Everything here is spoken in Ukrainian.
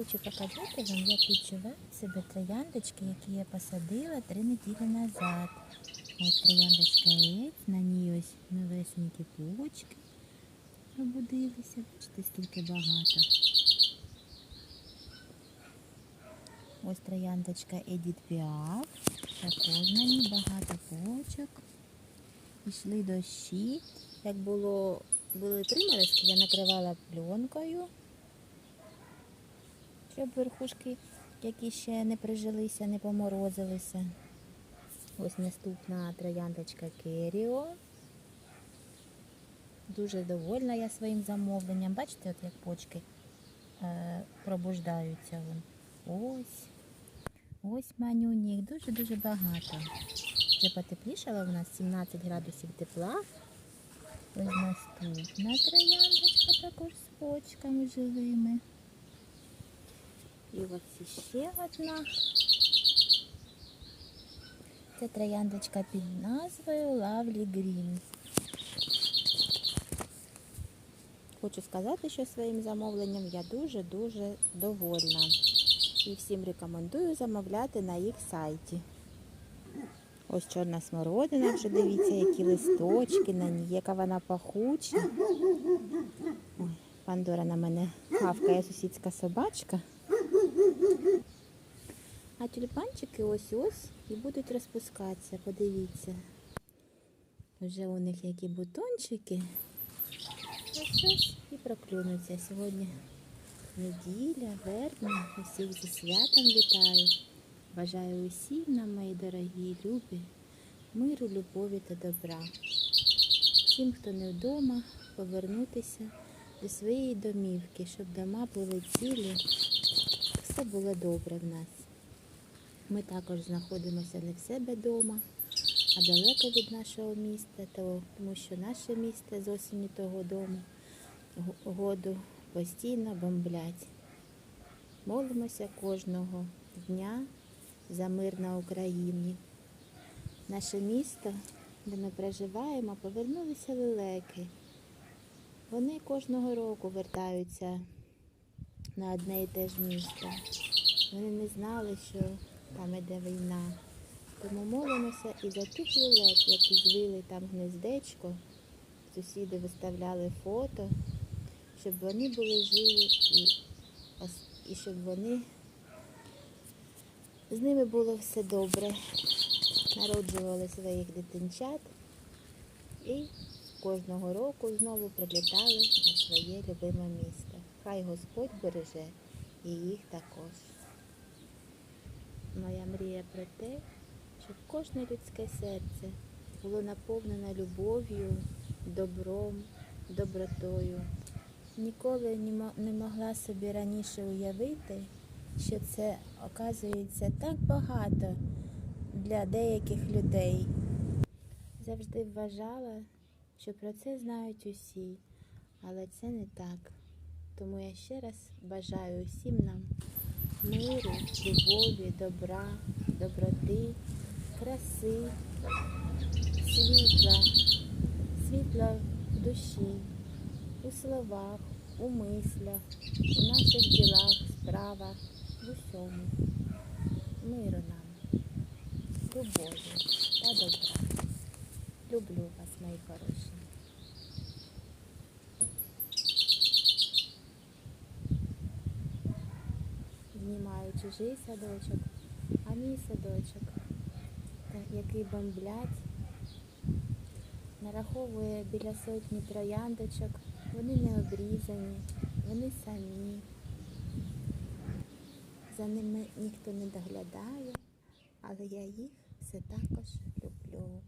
Хочу показати вам, як відчувають себе трояндочки, які я посадила три неділі назад. Ось трояндочка Ейт, на ній ось новесенькі пулочки пробудилися. Бачите, скільки багато. Ось трояндочка Едіт Піаф. Також на ній багато почок. Пішли дощі. Як було, були приморозки, я накривала пленкою, щоб верхушки, які ще не прижилися, не поморозилися. Ось наступна трояндочка Керіо. Дуже довольна я своїм замовленням. Бачите, от як почки е, пробуждаються. Вон. Ось. Ось манюні, їх дуже-дуже багато. Вже потеплішало у нас 17 градусів тепла. Ось наступна трояндочка також з почками живими. І ось іще одна. Це трояндочка під назвою Lovely Green. Хочу сказати, що своїм замовленням я дуже-дуже довольна. І всім рекомендую замовляти на їх сайті. Ось чорна смородина, вже дивіться, які листочки на ній, яка вона пахуча. Ой, Пандора на мене гавкає сусідська собачка. А тюльпанчики ось ось і будуть розпускатися, подивіться. Вже у них які бутончики. Ось ось і проклюнуться сьогодні. Неділя, вербна, усіх зі святом вітаю. Бажаю усім нам, мої дорогі, любі, миру, любові та добра. Всім, хто не вдома, повернутися до своєї домівки, щоб дома були цілі, все було добре в нас. Ми також знаходимося не в себе вдома, а далеко від нашого міста, тому що наше місто з осені того дому году постійно бомблять. Молимося кожного дня за мир на Україні. Наше місто, де ми проживаємо, повернулися лелеки. Вони кожного року вертаються на одне і те ж місто. Вони не знали, що там іде війна. Тому молимося і за тих лелек, які звили там гнездечко. Сусіди виставляли фото, щоб вони були живі і, і щоб вони з ними було все добре. Народжували своїх дитинчат і кожного року знову прилітали на своє любиме місто. Хай Господь береже і їх також. Моя мрія про те, щоб кожне людське серце було наповнене любов'ю, добром, добротою. Ніколи не могла собі раніше уявити, що це оказується так багато для деяких людей. Завжди вважала, що про це знають усі, але це не так. Тому я ще раз бажаю усім нам миру, любові, добра, доброти, краси, світла, світла в душі, у словах, у мислях, у наших ділах, справах, в усьому. Миру нам, любові та добра. Люблю вас, мої хороші. Знімаю чужий садочок, а мій садочок, який бомблять, нараховує біля сотні трояндочок. Вони не обрізані, вони самі. За ними ніхто не доглядає, але я їх все також люблю.